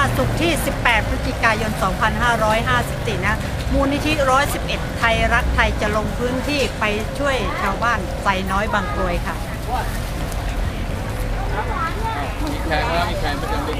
วัสดีค่ะสุขที่ 18 พฤศจิกายน 2554 นะ มูลนิธิ 111 ไทยรักไทยจะลงพื้นที่ไปช่วยชาวบ้านไซน้อยบางกรวยค่ะแข่งแล้วมีแข่งประจำปี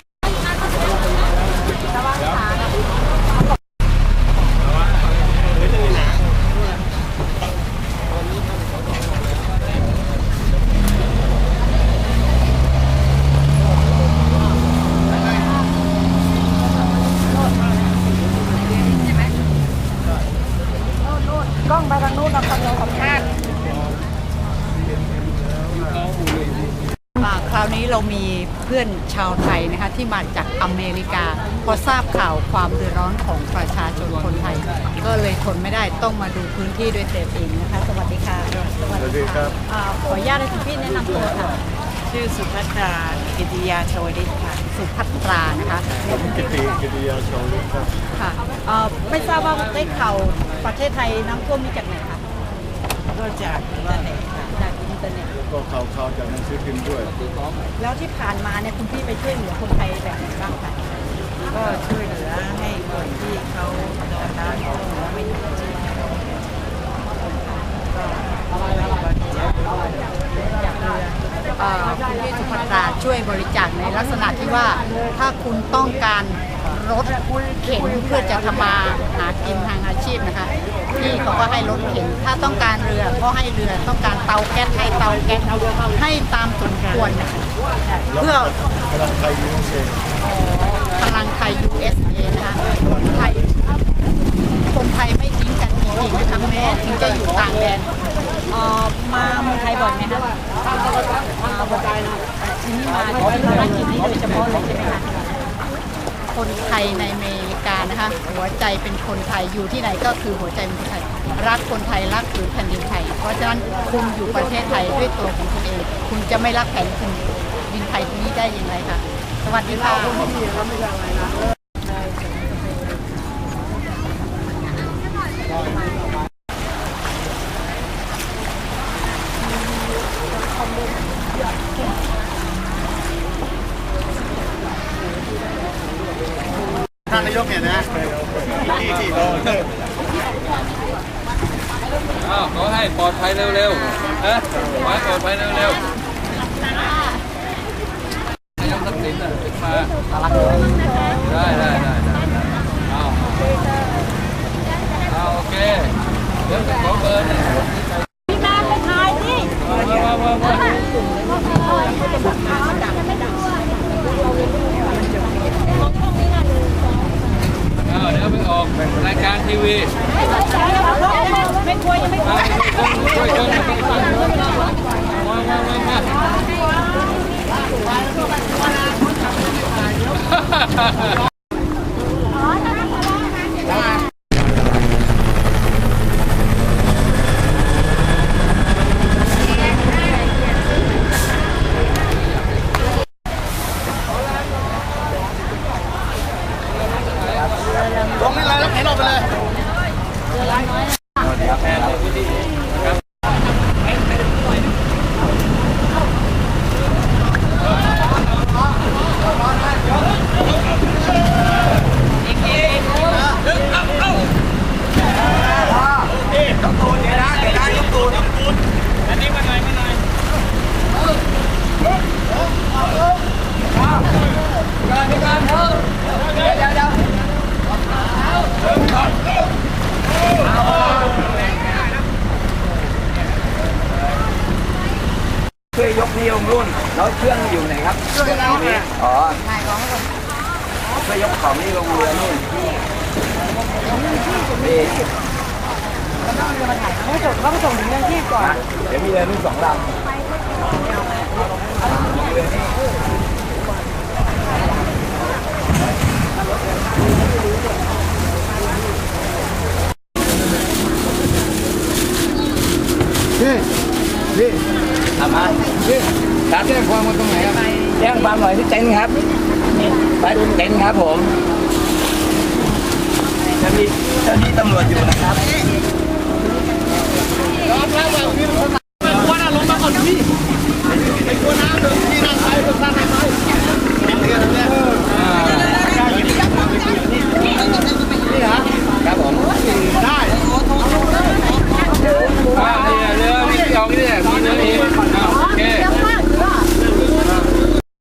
กล้องไปทางนู้นเรากำลังสัมภาษณ์คราวนี้เรามีเพื่อนชาวไทยนะคะที่มาจากอเมริกา พอทราบข่าวความเดือดร้อนของประชาชนคนไทย ก็เลยทนไม่ได้ต้องมาดูพื้นที่ด้วยตัวเองนะคะ สวัสดีค่ะสวัสดีครับอ่าขออนุญาตให้คุณพี่แนะนำตัวค่ะ ชื่อสุภัตรากิติยาโชยฤทธิ์ค่ะ สุภัตรานะคะผมกิติกิติยาชาวลิศครับค่ะเอ่อไม่ทราบว่าได้ข่าวประเทศไทยน้ำท่วมมาจากไหนคะก็จากอินเทอร์ เตค่ะจากอินเทอร์เน็ตแล้วก็ข่าวข่าวจากหนังสือพิมพ์ด้วย แล้วที่ผ่านมาเนี่ยคุณพี่ไปช่วยเหลือคนไทยแบบไหนบ้างคะก็ช่วยเหลือให้คนที่เขาโดนน้ำท่วมแล้วไม่มีที่อยู่ก็บริจาคจากเรือคุณพี่สุภัตราช่วยบริจาคในลักษณะที่ว่าถ้าคุณต้องการรถเข็นเพื่อจะทำมาหากินทางอะ พี่เขาก็ให้รถเข็นถ้าต้องการเรือก็ให้เรือต้องการเตาแก๊สให้เตาแก๊สให้ตามสมควรนะคะเพื่อพลังไทยยูเอพลังไทย USA นะคะคนไทยคนไทยไม่ทิ้งกันจริงๆนะคะแม้ถึงจะอยู่ต่างแดนเอ่อมาเมืองไทยบ่อยไหมคะมาบ่อยทีนี้มาที่ภารกิจนี้โดยเฉพาะเลยใช่ไหมคะคนไทยในอเมริกานะคะหัวใจเป็นคนไทยอยู่ที่ไหนก็คือหัวใจเป็นคนไทย รักคนไทยรักผืนแผ่นดินไทย เพราะฉะนั้นคุณอยู่ประเทศไทยด้วยตัวของคุณเอง คุณจะไม่รักแผ่นคุณดินไทยนี้ได้อย่างไรคะสวัสดีค่ะท่านนายกเนี่ยนะที่ที่เรา อ้าวขอให้ ปลอดภัยเร็วๆนะขอให้ปลอดภัยเร็วๆนายกทักษิณอะขึ้นมาได้ได้ได้ได้เอาเอาโอเค เดี๋ยวจะขอเบอร์เนี่ยพี่มาไปถ่ายดิมามามามาเอาเดี๋ยวไปออก รายการทีวีไม่กลัวยังไม่กลัวช่วยกันช่วยกันมามามามา ช่วยยกนี่ลงรุ่น แล้วเครื่องอยู่ไหนครับเครื่องนี้อ๋อช่วยยกของนี่ลงเรือนู่นนี่ต้องส่งต้องส่งถึงเรื่องที่ก่อน เดี๋ยวมีเรือนู่นสองลำพี่พี่ทำมาพี่แจ้งความมาตรงไหนครับแจ้งความหน่อยที่เต็นท์ครับไปเต็นท์ครับผมจะมีเจ้าหน้าที่ตำรวจอยู่นะครับ